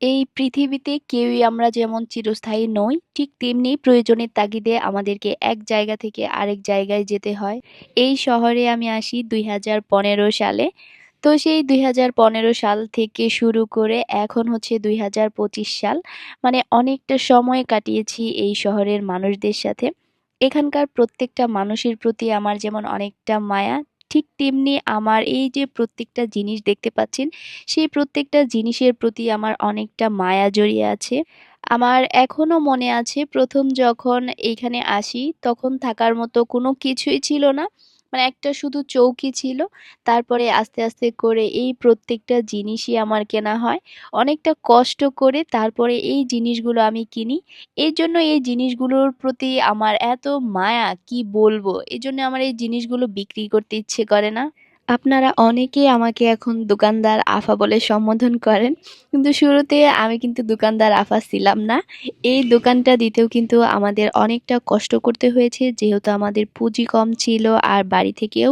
এই পৃথিবীতে কেউই আমরা যেমন চিরস্থায়ী নই, ঠিক তেমনি প্রয়োজনের তাগিদে আমাদেরকে এক জায়গা থেকে আরেক জায়গায় যেতে হয়। এই শহরে আমি আসি ২০১৫ সালে। তো সেই ২০১৫ সাল থেকে শুরু করে এখন হচ্ছে ২০২৫ সাল। মানে অনেকটা সময় কাটিয়েছি এই শহরের মানুষদের সাথে। এখানকার প্রত্যেকটা মানুষের প্রতি আমার যেমন অনেকটা মায়া, ঠিক তেমনি আমার এই যে প্রত্যেকটা জিনিস দেখতে পাচ্ছেন, সেই প্রত্যেকটা জিনিসের প্রতি আমার অনেকটা মায়া জড়িয়ে আছে। আমার এখনও মনে আছে প্রথম যখন এইখানে আসি, তখন থাকার মতো কোনো কিছুই ছিল না। মানে একটা শুধু চৌকি ছিল। তারপরে আস্তে, আস্তে করে এই প্রত্যেকটা জিনিসই আমার কেনা হয়। অনেকটা কষ্ট করে তারপরে এই জিনিসগুলো আমি কিনি। এজন্য এই জিনিসগুলোর প্রতি আমার এত মায়া কি বলব? এই জন্য আমার এই জিনিসগুলো বিক্রি করতে ইচ্ছে করে না। আপনারা অনেকেই আমাকে এখন দোকানদার আফা বলে সম্বোধন করেন। কিন্তু শুরুতে আমি কিন্তু দোকানদার আফা ছিলাম না। এই দোকানটা দিতেও কিন্তু আমাদের অনেকটা কষ্ট করতে হয়েছে। যেহেতু আমাদের পুঁজি কম ছিল আর বাড়ি থেকেও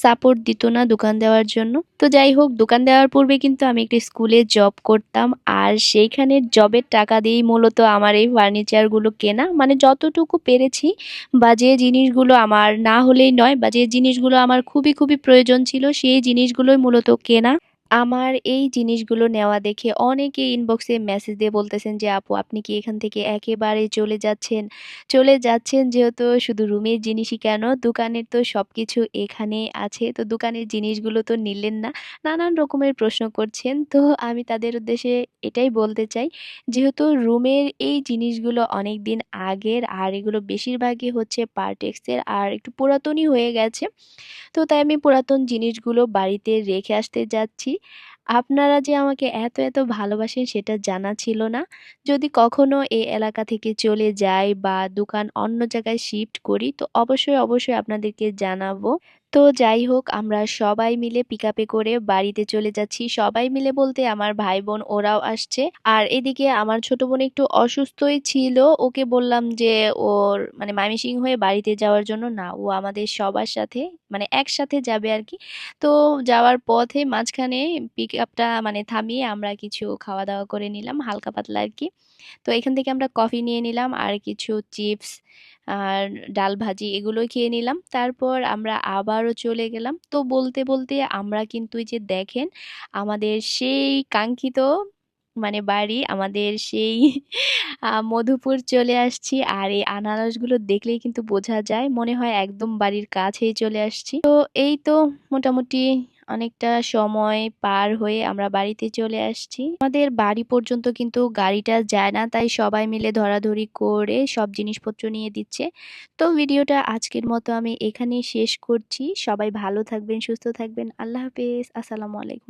সাপোর্ট দিত না দোকান দেওয়ার জন্য। তো যাই হোক দোকান দেওয়ার পূর্বে কিন্তু আমি একটি স্কুলে জব করতাম। আর সেইখানের জবের টাকা দিয়েই মূলত আমার এই ফার্নিচারগুলো কেনা। মানে যতটুকু পেরেছি বা যে জিনিসগুলো আমার না হলেই নয় বা যে জিনিসগুলো আমার খুবই, খুবই প্রয়োজন ছিল সেই জিনিসগুলোই মূলত কেনা। আমার এই জিনিসগুলো নেওয়া দেখে অনেকে ইনবক্সে মেসেজ দিয়ে বলতেছেন যে, "আপু আপনি কি এখান থেকে একেবারে চলে যাচ্ছেন? চলে যাচ্ছেন যেহেতু শুধু রুমের জিনিসই কেন? দোকানের তো সব কিছু এখানে আছে। তো দোকানের জিনিসগুলো তো নিলেন না?" নানান রকমের প্রশ্ন করছেন। তো আমি তাদের উদ্দেশ্যে এটাই বলতে চাই, যেহেতু রুমের এই জিনিসগুলো অনেক দিন আগের আর এগুলো বেশিরভাগই হচ্ছে পার্টেক্সের আর একটু পুরাতনই হয়ে গেছে। তো তাই আমি পুরাতন জিনিসগুলো বাড়িতে রেখে আসতে যাচ্ছি। আপনারা যে আমাকে এত, এত ভালোবাসেন সেটা জানা ছিল না। যদি কখনো এই এলাকা থেকে চলে যাই বা দোকান অন্য জায়গায় শিফট করি তো অবশ্যই, অবশ্যই আপনাদেরকে জানাব। তো যাই হোক আমরা সবাই মিলে পিকআপে করে বাড়িতে চলে যাচ্ছি। সবাই মিলে বলতে আমার ভাই-বোন ওরাও আসছে। আর এদিকে আমার ছোট বোন একটু অসুস্থই ছিল। ওকে বললাম যে ওর মানে ময়মনসিংহ হয়ে বাড়িতে যাওয়ার জন্য না, ও আমাদের সবার সাথে মানে একসাথে যাবে আর কি তো যাওয়ার পথে মাঝখানে পিকআপটা মানে থামিয়ে আমরা কিছু খাওয়া-দাওয়া করে নিলাম হালকা পাতলা আর কি তো এখান থেকে আমরা কফি নিয়ে নিলাম আর কিছু চিপস আর ডাল ভাজি এগুলোই খেয়ে নিলাম। তারপর আমরা আবারও চলে গেলাম। তো বলতে, বলতে আমরা কিন্তু যে দেখেন আমাদের সেই কাঙ্ক্ষিত মানে বাড়ি আমাদের সেই মধুপুর চলে আসছি। আর এই আনারসগুলো দেখলেই কিন্তু বোঝা যায়। মনে হয় একদম বাড়ির কাছেই চলে আসছি। তো এই তো মোটামুটি অনেকটা সময় পার হয়ে আমরা বাড়িতে চলে আসছি। আমাদের বাড়ি পর্যন্ত কিন্তু গাড়িটা যায় না। তাই সবাই মিলে ধরাধরি করে সব জিনিসপত্র নিয়ে দিচ্ছে। তো ভিডিওটা আজকের মতো আমি এখানেই শেষ করছি। সবাই ভালো থাকবেন, সুস্থ থাকবেন। আল্লাহ হাফেজ। আসসালামু আলাইকুম।